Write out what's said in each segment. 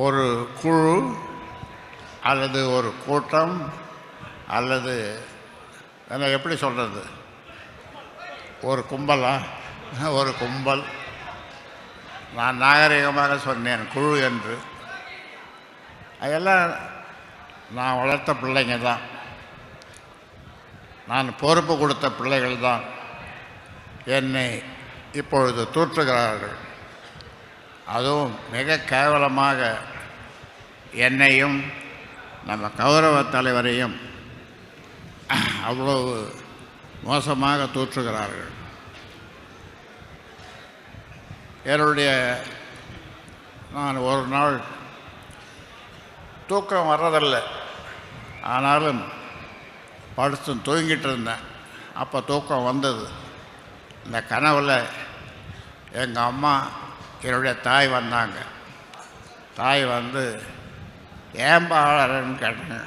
ஒரு குழு அல்லது ஒரு கூட்டம் அல்லது என்ன எப்படி சொல்கிறது ஒரு கும்பலா? ஒரு கும்பல். நான் நாகரிகமாக சொன்னேன் குழு என்று. அதெல்லாம் நான் வளர்த்த பிள்ளைங்க தான். நான் பொறுப்பு கொடுத்த பிள்ளைகள் தான். என்னை இப்பொழுது தூற்றுகிறார்கள். அதுவும் மிக கேவலமாக என்னையும் நம்ம கௌரவ தலைவரையும் அவ்வளவு மோசமாக தூற்றுகிறார்கள். என்னுடைய நான் ஒரு நாள் தூக்கம் வர்றதில்லை. ஆனாலும் படுத்து தூங்கிட்டு இருந்தேன். அப்போ தூக்கம் வந்தது. இந்த கனவில் எங்கள் அம்மா என்னுடைய தாய் வந்தாங்க. தாய் வந்து ஏன்பா அழறன்னு கேட்டாங்க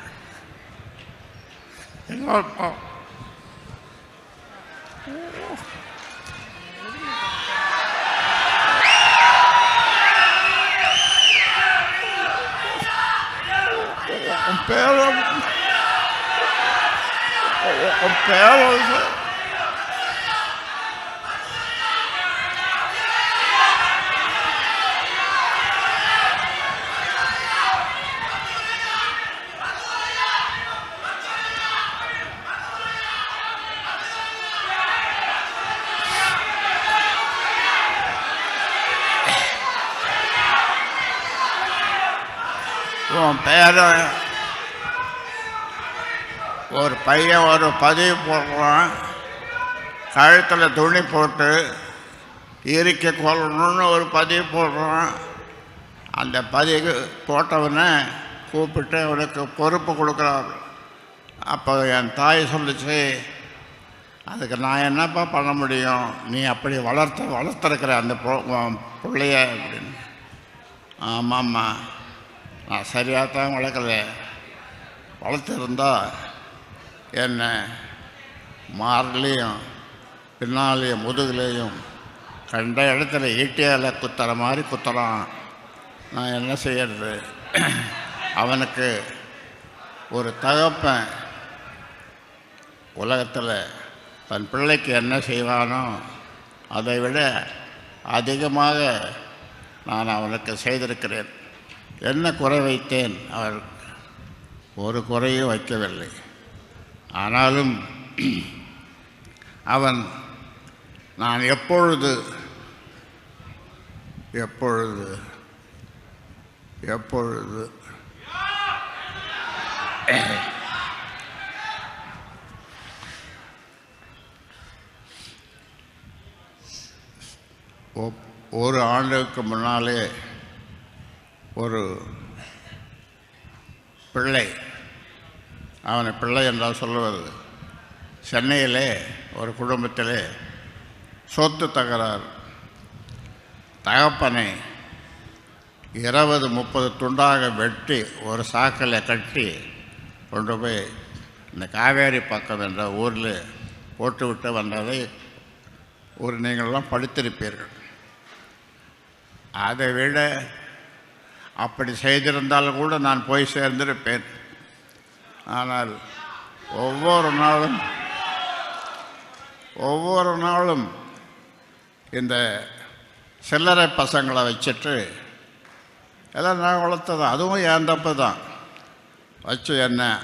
என்னப்பா உன் அவன் உன் ஒரு பையன் ஒரு பதிவு போடுறான். கழுத்தில் துணி போட்டு இறுக்கி கொள்ளணும்னு ஒரு பதிவு போடுறான். அந்த பதிவு போட்டவனை கூப்பிட்டு அவனுக்கு பொறுப்பு கொடுக்குறாரு. அப்போ என் தாய் சொல்லுச்சு அதுக்கு நான் என்னப்பா பண்ண முடியும்? நீ அப்படி வளர்த்து வளர்த்துருக்கிற அந்த பிள்ளைய அப்படின்னு. ஆமாம்மா. நான் சரியாக தான் வளர்க்கல. வளர்த்துருந்தா என்ன மார்லேயும் பின்னாலேயும் முதுகுலேயும் கண்ட இடத்துல ஈட்டியால் குத்துற மாதிரி குத்துறான். நான் என்ன செய்யறது? அவனுக்கு ஒரு தகப்பன் உலகத்தில் தன் பிள்ளைக்கு என்ன செய்வானோ அதை விட அதிகமாக நான் அவனுக்கு செய்திருக்கிறேன். என்ன குறை வைத்தேன்? அவர் ஒரு குறையும் வைக்கவில்லை. ஆனாலும் அவன் நான் எப்பொழுது எப்பொழுது எப்பொழுது ஒப்- ஒரு ஆண்டுக்கு முன்னாலே ஒரு பிள்ளை. அவனை பிள்ளை என்றால் சொல்லுவது சென்னையிலே ஒரு குடும்பத்திலே சொத்து தகராறு. தகப்பனை இருபது முப்பது துண்டாக வெட்டி ஒரு சாக்கில் கட்டி கொண்டு போய் இந்த காவேரி பக்கம் என்ற ஊரில் போட்டுவிட்டு வந்ததை ஒரு நீங்கள்லாம் படித்திருப்பீர்கள். அதை விட அப்படி செய்திருந்தால் கூட நான் போய் சேர்ந்திருப்பேன். ஆனால் ஒவ்வொரு நாளும் ஒவ்வொரு நாளும் இந்த சில்லறை பசங்களை வச்சுட்டு எல்லாம் நான் வளர்த்ததான். அதுவும் என் தப்பு தான். வச்சு என்ன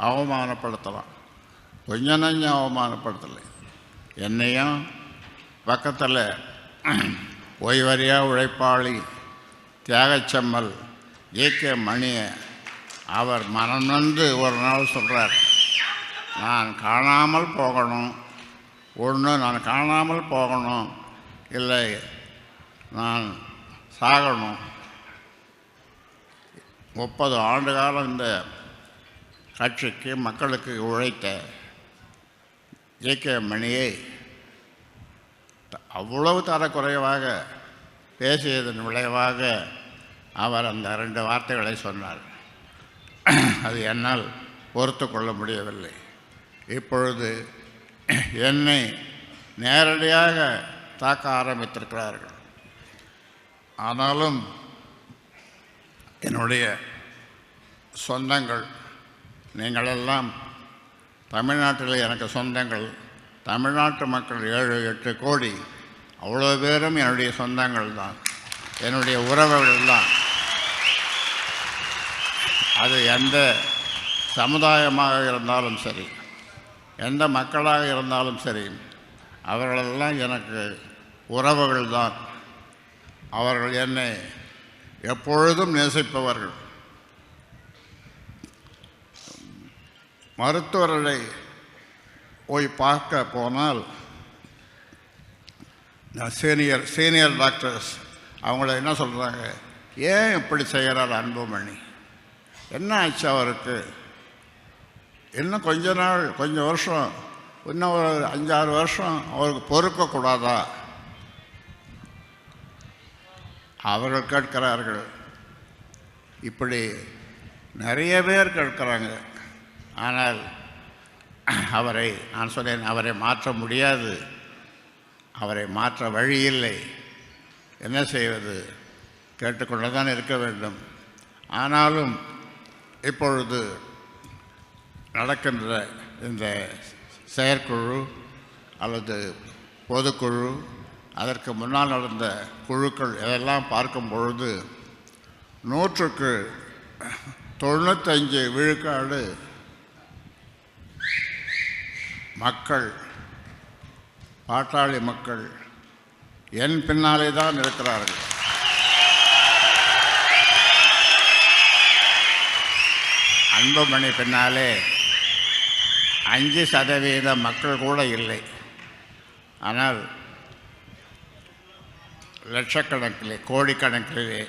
அவமானப்படுத்தலாம். கொஞ்சம் நஞ்சம் அவமானப்படுத்தலை. என்னையும் பக்கத்தில் ஓய்வறியா உழைப்பாளி தியாகச்சம்மல் ஏகே மணியை அவர் மனம் நொந்து ஒரு நாள் சொல்கிறார் நான் காணாமல் போகணும். ஒன்று நான் காணாமல் போகணும். இல்லை நான் சாகணும். முப்பது ஆண்டு காலம் இந்த கட்சிக்கு மக்களுக்கு உழைத்த ஏகே மணியை அவ்வளவு தரக்குறைவாக பேசியதன் விளைவாக அவர் அந்த ரெண்டு வார்த்தைகளை சொன்னார். அது என்னால் பொறுத்து கொள்ள முடியவில்லை. இப்பொழுது என்னை நேரடியாக தாக்க ஆரம்பித்திருக்கிறார்கள். ஆனாலும் என்னுடைய சொந்தங்கள் நீங்களெல்லாம் தமிழ்நாட்டில் எனக்கு சொந்தங்கள் தமிழ்நாட்டு மக்கள் ஏழு எட்டு கோடி அவ்வளோ பேரும் என்னுடைய சொந்தங்கள் தான் என்னுடைய உறவுகள் தான் அது எந்த சமுதாயமாக இருந்தாலும் சரி எந்த மக்களாக இருந்தாலும் சரி அவர்களெல்லாம் எனக்கு உறவுகள் தான் அவர்கள் என்னை எப்பொழுதும் நேசிப்பவர்கள். மருத்துவர்களை போய் பார்க்க போனால் சீனியர் சீனியர் டாக்டர்ஸ் அவங்கள என்ன சொல்கிறாங்க ஏன் இப்படி செய்கிறார் அன்புமணி? என்ன ஆச்சு அவருக்கு? இன்னும் கொஞ்ச நாள் கொஞ்சம் வருஷம் இன்னும் ஒரு அஞ்சாறு வருஷம் அவருக்கு பொறுக்கக்கூடாதா? அவர்கள் கேட்கிறார்கள். இப்படி நிறைய பேர் கேட்கிறாங்க. ஆனால் அவரை நான் சொன்னேன் அவரை மாற்ற முடியாது. அவரை மாற்ற வழி இல்லை. என்ன செய்வது? கேட்டுக்கொண்டு தான் இருக்க வேண்டும். ஆனாலும் இப்பொழுது நடக்கின்ற இந்த செயற்குழு அல்லது பொதுக்குழு அதற்கு முன்னால் நடந்த குழுக்கள் இதெல்லாம் பார்க்கும் பொழுது நூற்றுக்கு தொண்ணூத்தஞ்சு விழுக்காடு மக்கள் பாட்டாளி மக்கள் என் பின்னாலே தான் இருக்கிறார்கள். அன்புமணி பின்னாலே அஞ்சு சதவீத மக்கள் கூட இல்லை. ஆனால் லட்சக்கணக்கிலே கோடிக்கணக்கிலே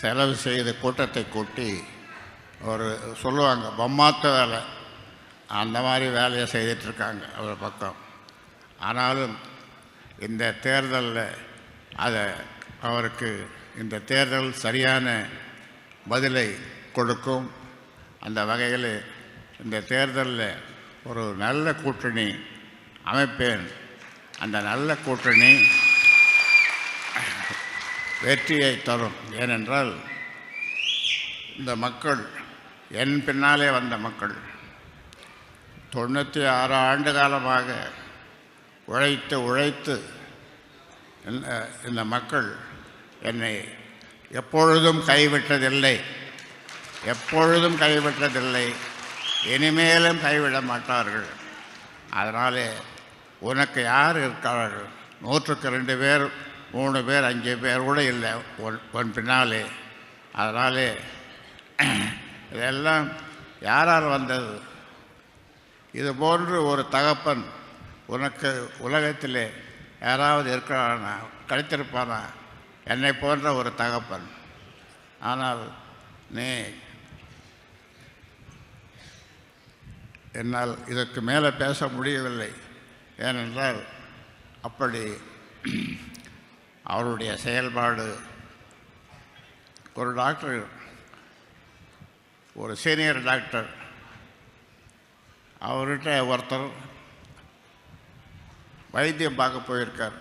செலவு செய்து கூட்டத்தை கூட்டி ஒரு சொல்லுவாங்க பொம்மாத்த வேலை அந்த மாதிரி வேலையை செய்துட்ருக்காங்க அவர் பக்கம். ஆனாலும் இந்த தேர்தலில் அதை அவருக்கு இந்த தேர்தல் சரியான பதிலை கொடுக்கும். அந்த வகையில் இந்த தேர்தலில் ஒரு நல்ல கூட்டணி அமைப்பேன். அந்த நல்ல கூட்டணி வெற்றியை தரும். ஏனென்றால் இந்த மக்கள் என் பின்னாலே வந்த மக்கள் தொண்ணூற்றி ஆறு ஆண்டு காலமாக உழைத்து உழைத்து இந்த- இந்த மக்கள் என்னை எப்பொழுதும் கைவிட்டதில்லை. எப்பொழுதும் கைவிட்டதில்லை. இனிமேலும் கைவிட மாட்டார்கள். அதனாலே உனக்கு யார் இருக்கார்கள்? நூற்றுக்கு ரெண்டு பேர் மூணு பேர் அஞ்சு பேர் கூட இல்லை. ஒன் ஒன் பின்னாலே. அதனாலே இதெல்லாம் யாரால் வந்தது? இது போன்று ஒரு தகப்பன் உனக்கு உலகத்தில் யாராவது இருக்கிறானா? கிடைத்திருப்பானா? என்னை போன்ற ஒரு தகப்பன். ஆனால் நீ என்னால் இதற்கு மேலே பேச முடியவில்லை. ஏனென்றால் அப்படி அவருடைய செயல்பாடு ஒரு டாக்டர் ஒரு சீனியர் டாக்டர் அவர்கிட்ட ஒருத்தர் வைத்தியம் பார்க்க போயிருக்கார்.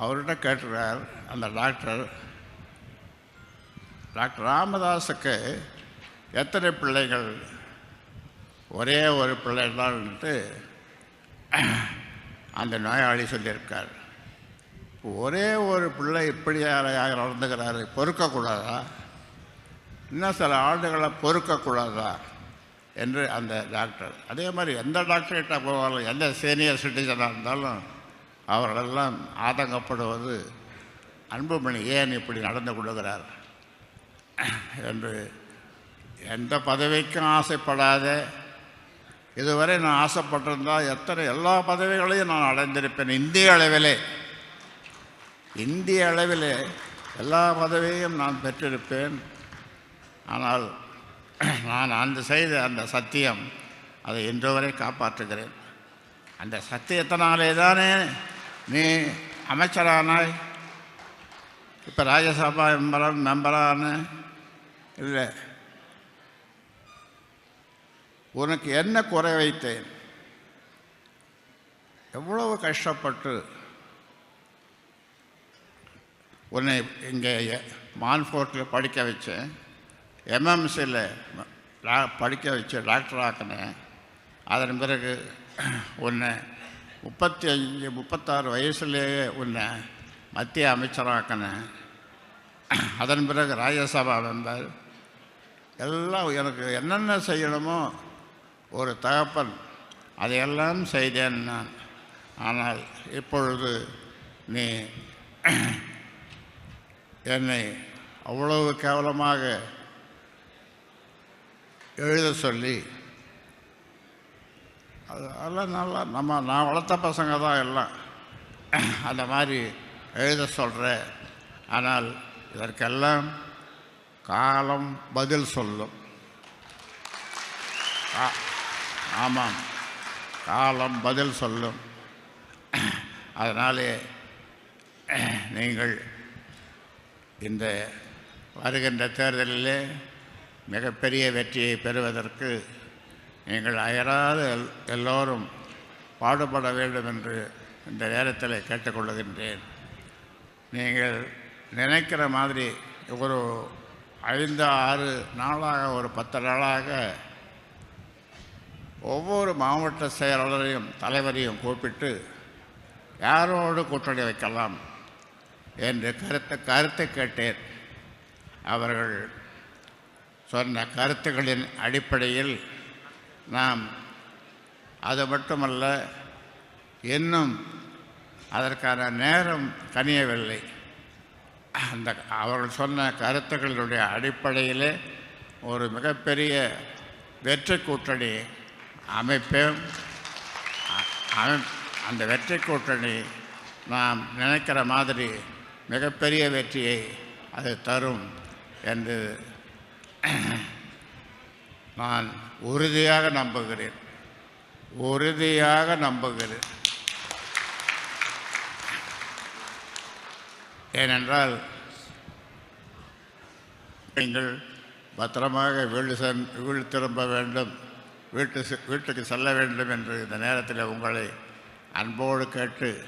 அவர்கிட்ட கேட்டுறார் அந்த டாக்டர். டாக்டர் ராமதாஸுக்கு எத்தனை பிள்ளைகள்? ஒரே ஒரு பிள்ளை தான்ட்டு அந்த நோயாளி சொல்லியிருக்கார். ஒரே ஒரு பிள்ளை இப்படியாக நடந்துக்கிறாரு பொறுக்கக்கூடாதா? இன்னும் சில ஆண்டுகளை பொறுக்கக்கூடாதா? என்று அந்த டாக்டர். அதே மாதிரி எந்த டாக்டர்கிட்ட போவாலும் எந்த சீனியர் சிட்டிசனாக இருந்தாலும் அவர்களெல்லாம் ஆதங்கப்படுவது அன்புமணி ஏன் இப்படி நடந்து கொள்கிறார் என்று எந்த பதவிக்கும் ஆசைப்படாத இதுவரை நான் ஆசைப்பட்டிருந்தால் எத்தனை எல்லா பதவிகளையும் நான் அடைந்திருப்பேன். இந்திய அளவிலே இந்திய அளவிலே எல்லா பதவியையும் நான் பெற்றிருப்பேன். ஆனால் நான் அந்த செய்த அந்த சத்தியம் அதை இன்று வரை காப்பாற்றுகிறேன். அந்த சத்தியத்தினாலே தானே நீ அமைச்சரானாய் இப்போ ராஜ்யசபா மெம்பரம் மெம்பரான இல்லை உனக்கு என்ன குறை வைத்தேன் எவ்வளவு கஷ்டப்பட்டு உன்னை இங்கே மான்ஃபோர்ட்டில் படிக்க வச்சேன் எம்எம்சியில் படிக்க வச்சு டாக்டர் ஆக்கினேன் அதன் பிறகு உன்னை முப்பத்தி அஞ்சு முப்பத்தாறு வயசுலேயே உன்னை மத்திய அமைச்சராக்கினேன் அதன் பிறகு ராஜ்யசபா வந்தார். எல்லாம் எனக்கு என்னென்ன செய்யணுமோ ஒரு தகப்பன் அதையெல்லாம் செய்தேன் நான். ஆனால் இப்பொழுது நீ என்னை அவ்வளவு கேவலமாக எழுத சொல்லி அதெல்லாம் நல்லா நம்ம நான் வளர்த்த பசங்க தான் எல்லாம். அந்த மாதிரி எழுத சொல்கிறேன் ஆனால் இதற்கெல்லாம் காலம் பதில் சொல்லும். ஆ- ஆமாம். காலம் பதில் சொல்லும். அதனாலே நீங்கள் இந்த வருகின்ற தேர்தலிலே மிகப்பெரிய வெற்றியை பெறுவதற்கு நீங்கள் அயராது எல்- எல்லோரும் பாடுபட வேண்டும் என்று இந்த நேரத்தில் கேட்டுக்கொள்கின்றேன் நீங்கள் நினைக்கிற மாதிரி ஒரு ஐந்து ஆறு நாளாக ஒரு பத்து நாளாக ஒவ்வொரு மாவட்ட செயலாளரையும் தலைவரையும் கூப்பிட்டு யாரோடு கூட்டணி வைக்கலாம் என்று கருத்து கருத்தை கேட்டேன். அவர்கள் சொன்ன கருத்துக்களின் அடிப்படையில் நாம் அது மட்டுமல்ல இன்னும் அதற்கான நேரம் கனியவில்லை. அந்த அவர்கள் சொன்ன கருத்துக்களினுடைய அடிப்படையிலே ஒரு மிகப்பெரிய வெற்றி கூட்டணி அமைப்பேன். அமை- அந்த வெற்றி கூட்டணி நாம் நினைக்கிற மாதிரி மிகப்பெரிய வெற்றியை அது தரும் என்று நான் உறுதியாக நம்புகிறேன். உறுதியாக நம்புகிறேன். ஏனென்றால் நீங்கள் பத்திரமாக வீடு சென் வீடு திரும்ப வேண்டும். வீட்டு செ- வீட்டுக்கு செல்ல வேண்டும் என்று இந்த நேரத்தில் உங்களை அன்போடு கேட்டு